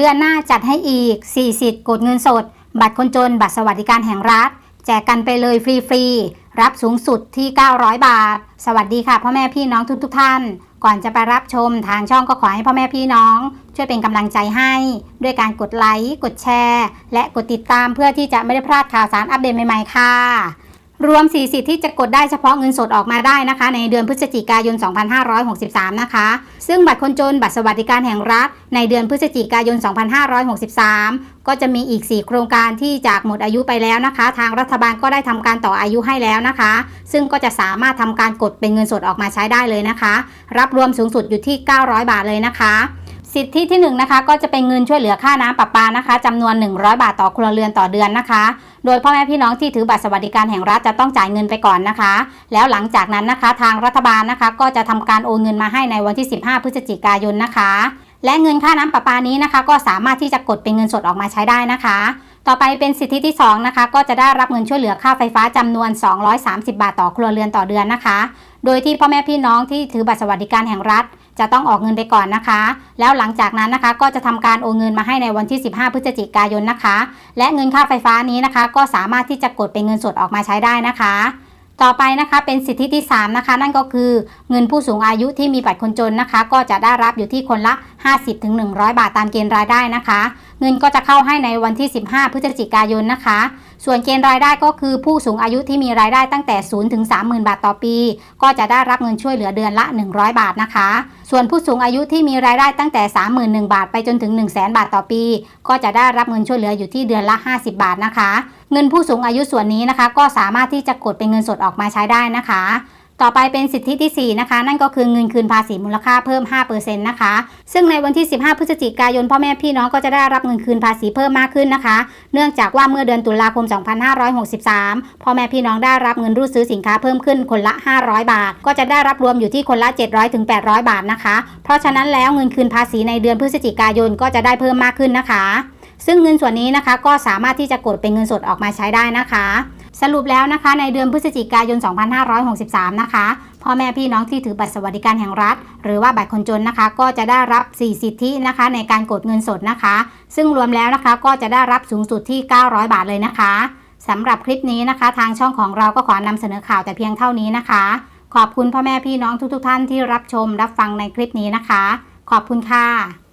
เดือนหน้าจัดให้อีก 4 สิทธิ์กดเงินสด บัตรคนจน บัตรสวัสดิการแห่งรัฐ แจกกันไปเลยฟรีๆ รับสูงสุดที่ 900 บาท สวัสดีค่ะพ่อแม่พี่น้องทุกๆท่าน ก่อนจะไปรับชมทางช่องก็ขอให้พ่อแม่พี่น้อง ช่วยเป็นกำลังใจให้ ด้วยการกดไลค์ กดแชร์ และกดติดตามเพื่อที่จะไม่ได้พลาดข่าวสารอัปเดตใหม่ๆค่ะ รวม4สิทธิ์ที่จะกดได้เฉพาะเงินสดออกมาได้นะคะ ในเดือนพฤศจิกายน 2563 นะคะ ซึ่งบัตรคนจนบัตรสวัสดิการแห่งรัฐ ในเดือนพฤศจิกายน 2563 ก็จะมีอีก 4 โครงการที่จากหมดอายุไปแล้วนะคะ ทางรัฐบาลก็ได้ทำการต่ออายุให้แล้วนะคะ ซึ่งก็จะสามารถทำการกดเป็นเงินสดออกมาใช้ได้เลยนะคะ รับรวมสูงสุดอยู่ที่ 900 บาทเลยนะคะ สิทธิที่1นงนะคะก็จะเป็นเงินช่วยเหลือค่าน้ำประปานะคะจำนวน 100 บาทต่อครัวเรือนต่อเดือนนะคะ โดยพ่อแม่พี่น้องที่ถือบัตรสวัสดิการแห่งรัฐจะต้องจ่ายเงินไปก่อนนะคะ แล้วหลังจากนั้นนะคะทางรัฐบาลนะคะ ก็จะทำการโอนเงินมาให้ในวันที่ 15 พฤศจิกายนนะคะ และเงินค่าน้ำประปานี้นะคะ ก็สามารถที่จะกดเป็นเงินสดออกมาใช้ได้นะคะ ต่อไปเป็นสิทธิที่2นะคะก็จะได้รับเงินช่วยเหลือค่าไฟฟ้าจำนวน 230 บาทต่อครัวเรือนต่อเดือนนะคะ โดยที่พ่อแม่พี่น้องที่ถือบัตรสวัสดิการแห่งรัฐ จะต้องออกเงินไปก่อนนะคะ แล้วหลังจากนั้นนะคะก็จะทำการโอนเงินมาให้ในวันที่ 15 พฤศจิกายนนะคะ และเงินค่าไฟฟ้านี้นะคะ ก็สามารถที่จะกดเป็นเงินสดออกมาใช้ได้นะคะ ต่อไปนะคะเป็นสิทธิที่ 3 นะคะ นั่นก็คือเงินผู้สูงอายุที่มีบัตรคนจนนะคะ ก็จะได้รับอยู่ที่คนละ 50-100 บาทตามเกณฑ์รายได้นะคะ เงินก็จะเข้าให้ในวันที่ 15 พฤศจิกายนนะคะ ส่วนเกณฑ์รายได้ก็คือผู้สูงอายุที่มีรายได้ตั้งแต่ 0 ถึง 30,000 บาทต่อปี ก็จะได้รับเงินช่วยเหลือเดือนละ 100 บาทนะคะ ส่วนผู้สูงอายุที่มีรายได้ตั้งแต่ 31,000 บาทไปจนถึง 1 0 0 0 0แบาทต่อปี ก็จะได้รับเงินช่วยเหลืออยู่ที่เดือนละ 50 บาทนะคะ เงินผู้สูงอายุส่วนนี้นะคะ ก็สามารถที่จะกดเป็นเงินสดออกมาใช้ได้นะคะ ต่อไปเป็นสิทธิที่ 4 นะคะ นั่นก็คือเงินคืนภาษีมูลค่าเพิ่ม 5%นะคะ ซึ่งในวันที่ 15 พฤศจิกายนพ่อแม่พี่น้องก็จะได้รับเงินคืนภาษีเพิ่มมากขึ้นนะคะ เนื่องจากว่าเมื่อเดือนตุลาคม 2563 พ่อแม่พี่น้องได้รับเงินรูดซื้อสินค้าเพิ่มขึ้นคนละ 500 บาท ก็จะได้รับรวมอยู่ที่คนละ 700ถึง800 บาทนะคะ เพราะฉะนั้นแล้วเงินคืนภาษีในเดือนพฤศจิกายนก็จะได้เพิ่มมากขึ้นนะคะ ซึ่งเงินส่วนนี้นะคะก็สามารถที่จะกดเป็นเงินสดออกมาใช้ได้นะคะ สรุปแล้วนะคะ ในเดือนพฤศจิกายน 2563 นะคะ พ่อแม่พี่น้องที่ถือบัตรสวัสดิการแห่งรัฐ หรือว่าบัตรคนจนนะคะ ก็จะได้รับ 4 สิทธินะคะ ในการกดเงินสดนะคะ ซึ่งรวมแล้วนะคะก็จะได้รับสูงสุดที่ 900 บาทเลยนะคะสำหรับคลิปนี้นะคะ ทางช่องของเราก็ขอนำเสนอข่าวแต่เพียงเท่านี้นะคะ ขอบคุณพ่อแม่พี่น้องทุกๆทท่านที่รับชมรับฟังในคลิปนี้นะคะ ขอบคุณค่ะ